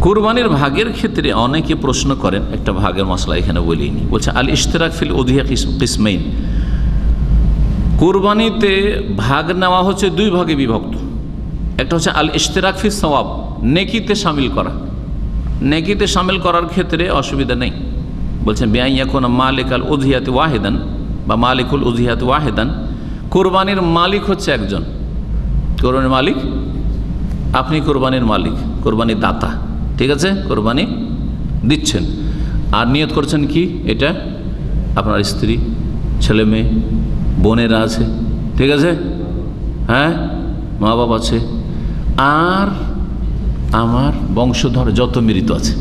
কোরবানির ভাগের ক্ষেত্রে অনেকে প্রশ্ন করেন, একটা ভাগের মশলা এখানে বলিনি। বলছে আল ইশতেরাক ফিল উদিয়া কিসমাইন। কোরবানিতে ভাগ নেওয়া হচ্ছে দুই ভাগে বিভক্ত। একটা হচ্ছে আল ইশতেরাক ফি সওয়াব, নেকিতে সামিল করা। নেকিতে সামিল করার ক্ষেত্রে অসুবিধা নেই। বলছেন বেআই এখন মালিক আল উজিয়াত ওয়াহেদান বা মালিকুল উজিয়াত ওয়াহেদান। কোরবানির মালিক হচ্ছে একজন। কোরবানির মালিক? আপনি কোরবানির মালিক, কোরবানির দাতা। ঠিক আছে? কোরবানি দিচ্ছেন। আর নিয়ত করছেন কি? এটা আপনার স্ত্রী, ছেলে মেয়ে, বোনেরা আছে। ঠিক আছে? হ্যাঁ? মা বাবা আছে। আর আমার বংশধর যত মৃত আছে,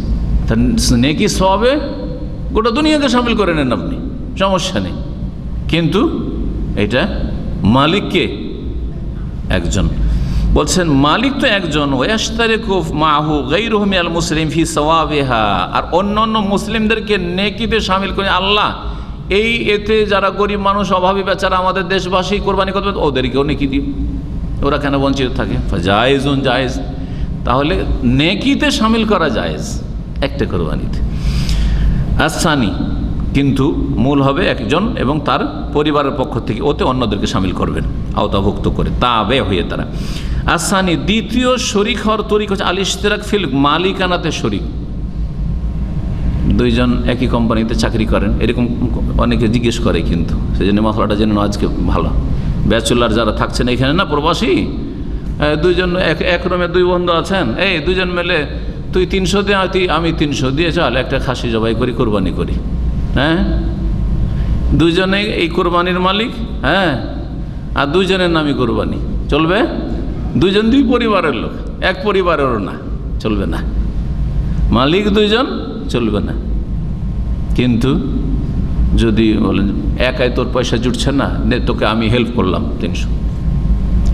তার নেকি সবে গোটা দুনিয়াকে সামিল করে নেন আপনি। সমস্যা নেই। কিন্তু এটা মালিককে একজন বলছেন, মালিক তো একজন ওয়াস্তারেকুফ মাহু গৈরহমি আল মুসলিম ফি সওয়াবেহা। আর অন্য অন্য মুসলিমদেরকে নেকিতে সামিল করে আল্লাহ, এই এতে যারা গরিব মানুষ, অভাবী বেচারা আমাদের দেশবাসী কোরবানি করবে, ওদেরকেও নেকি দিও। ওরা কেন বঞ্চিত থাকে? জায়েজ জায়েজ। তাহলে নেকিতে সামিল করা জায়েজ, একটা কোরবানিতে। আসানি, কিন্তু মূল হবে একজন এবং তার পরিবারের পক্ষ থেকে ওতে অন্যদেরকে সামিল করবেন, আওতাভুক্ত করে তা হয়ে তারা। আসানি দ্বিতীয় শরিক হওয়ার তরিক হচ্ছে আল ইশতেরাক ফিল মালিকানাতে শরিক। দুইজন একই কোম্পানিতে চাকরি করেন, এরকম অনেকে জিজ্ঞেস করে কিন্তু সেই জন্য মশলাটা জেনে আজকে ভালো। ব্যাচুলার যারা থাকছেন এখানে না, প্রবাসী? দুইজন এক এক রুমে দুই বন্ধু আছেন, এই দুজন মিলে তুই তিনশো তুই আমি তিনশো দিয়ে চল, একটা খাসি জবাই করি, কোরবানি করি। হ্যাঁ? দুজনে এই কোরবানির মালিক হ্যাঁ? আর দুইজনের নামই কোরবানি। চলবে? দুজন দুই পরিবারের লোক এক পরিবারেরও না চলবে না। মালিক দুইজন চলবে না। কিন্তু যদি বলেন একাই তোর পয়সা জুটছে না নে তোকে আমি হেল্প করলাম তিনশো।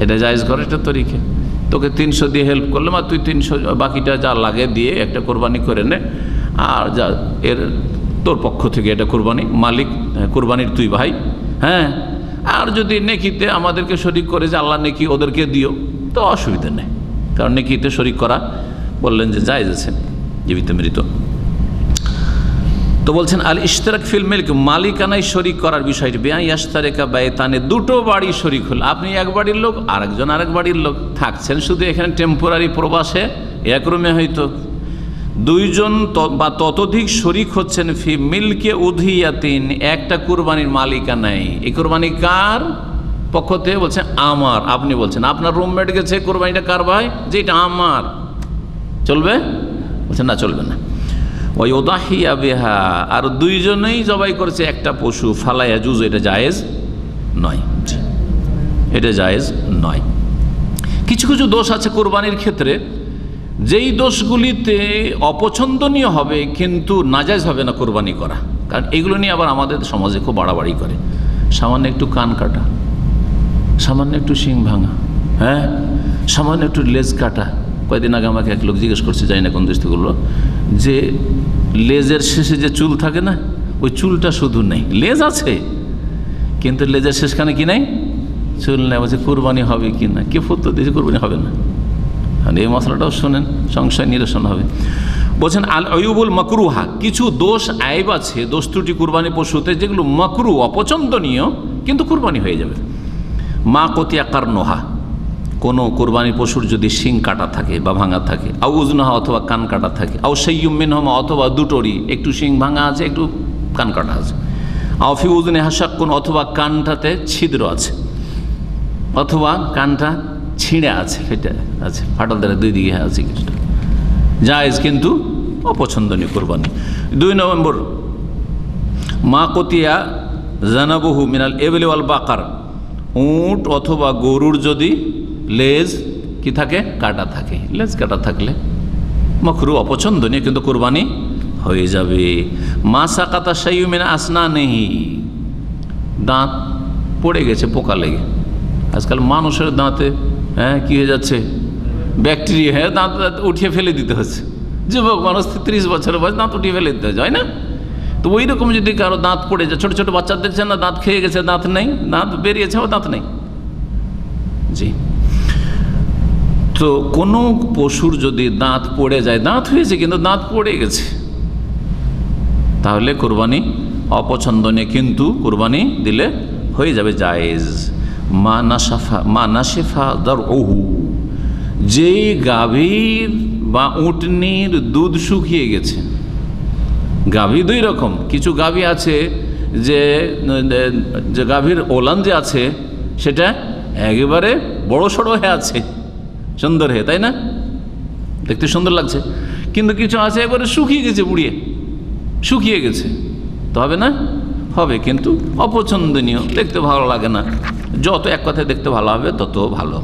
এটা জায়জ করে এটা তরিকে। তোকে তিনশো দিয়ে হেল্প করলাম আর তুই তিনশো বাকিটা যা লাগে দিয়ে একটা কোরবানি করে নে। আর যা এর তোর পক্ষ থেকে এটা কোরবানি মালিক হ্যাঁ, কোরবানির তুই ভাই হ্যাঁ। আর যদি নেকিতে আমাদেরকে শরিক করে যে আল্লাহ নেকি ওদেরকে দিও তো অসুবিধা নেই। কারণ নেকিতে শরিক করা বললেন যে জায়জ আছে, জীবিত মৃত। তো বলছেন, আল ইশতারাক ফিল মিল্ক, মালিকানায় শরিক করার বিষয়টি, বেআই আস্তারেকা তানে দুটো বাড়ি শরিক হল। আপনি এক বাড়ির লোক, আরেকজন আরেক বাড়ির লোক থাকছেন। শুধু এখানে টেম্পোরারি প্রবাসে এক রুমে হয়তো। দুইজন বা ততোধিক শরিক হচ্ছেন ফি মিল্কে উধিয়াতিন, একটা কুরবানির মালিকানায়। এই কুরবানি কার? পক্ষ থেকে বলছে, আমার। আপনি বলছেন, আপনার রুমমেট গেছে কোরবানিটা কার ভাই? যে এটা আমার। চলবে? বলছে, না, চলবে না। ওই ওদাহিয়া বেহা, আর দুইজনেই জবাই করেছে, একটা পশু, ফালাইয়া জুজ এটা জায়েজ নয়। এটা জায়েজ নয়। কিছু কিছু দোষ আছে কোরবানির ক্ষেত্রে। যেই দোষগুলিতে অপছন্দনীয় হবে, কিন্তু নাজাজ হবে না কোরবানি করা। কারণ এগুলো নিয়ে আবার আমাদের সমাজে খুব বাড়াবাড়ি করে। সামান্য একটু কান কাটা। সামান্য একটু শিং ভাঙা হ্যাঁ? সামান্য একটু লেজ কাটা। কয়েকদিন আগে আমাকে এক লোক জিজ্ঞেস করছে যাই না কোন দেশ থেকে যে লেজের শেষে যে চুল থাকে না, ওই চুলটা শুধু নেই, লেজ আছে, কিন্তু লেজের শেষখানে কি নেই? চুল নেই, বলছে, কোরবানি হবে কি না? কে ফুত্ত দিয়েছে, কোরবানি হবে না। এই মশলাটাও শোনেন, সংশয় নিরসন হবে। বলছেন, আল অয়ুবুল মকরুহা কিছু দোষ আইব আছে, দোষ ত্রুটি কুরবানি পশুতে, যেগুলো মকরু, অপছন্দনীয়, কিন্তু কুরবানি হয়ে যাবে। মা কতিয়া কার্নোহা। কোনো কোরবানির পশুর যদি শিং কাটা থাকে বা ভাঙা থাকে আউ উজনহা অথবা কান কাটা থাকে আউ সৈয়ুমিন হমা অথবা দুটোরই, একটু শিং ভাঙা আছে, একটু কান কাটা আছে। আউফি উজনে হাসাক্কুন অথবা কানটাতে ছিদ্র আছে, অথবা কানটা ছিঁড়ে আছে, ফেটে আছে, ফাটল দ্বারা দুই দিকে আছে কিছুটা। জায়েজ কিন্তু অপছন্দনীয় কোরবানি। দুই নভেম্বর, মা কতিয়া জানাবহু মিনাল এবেলে ওয়াল বাকার। উট অথবা গরুর যদি লেজ কি থাকে? কাটা থাকে। লেজ কাটা থাকলে মখরু অপছন্দনীয়, কিন্তু কোরবানি হয়ে যাবে। মা সাকাতা সাইমিনা আসনা নেই দাঁত পড়ে গেছে, পোকা লেগে। আজকাল মানুষের দাঁতে হ্যাঁ কী হয়ে যাচ্ছে? ব্যাকটেরিয়া হ্যাঁ দাঁত উঠিয়ে ফেলে দিতে হচ্ছে। যুবক মানুষ ত্রিশ বছরের বয়স, দাঁত উঠিয়ে ফেলে দিতে হয় না? তো ওই রকম যদি কারও দাঁত পড়ে যায়, ছোটো ছোটো বাচ্চাদের দেখছেন না দাঁত খেয়ে গেছে, দাঁত নেই, দাঁত বেরিয়েছে ও দাঁত নেই। জি। তো কোনো পশুর যদি দাঁত পড়ে যায়, দাঁত হয়েছে কিন্তু দাঁত পড়ে গেছে। তাহলে কোরবানি অপছন্দনীয়, কিন্তু কোরবানি দিলে হয়ে যাবে জায়েজ। মা নাসাফা মা নাসেফা দর ওহু যেই গাভীর বা উটনির দুধ শুকিয়ে গেছে গাভী দুই রকম। কিছু গাভী আছে যে যে গাভীর ওলান যে আছে, সেটা একেবারে বড় সড়ো হয়ে আছে। সুন্দর হয়ে তাই না? দেখতে সুন্দর লাগছে। কিন্তু কিছু আছে একবারে শুকিয়ে গেছে বুড়িয়ে। শুকিয়ে গেছে। তো হবে না? হবে, কিন্তু অপছন্দনীয়। দেখতে ভালো লাগে না। যত এক কথায় দেখতে ভালো হবে, তত ভালো।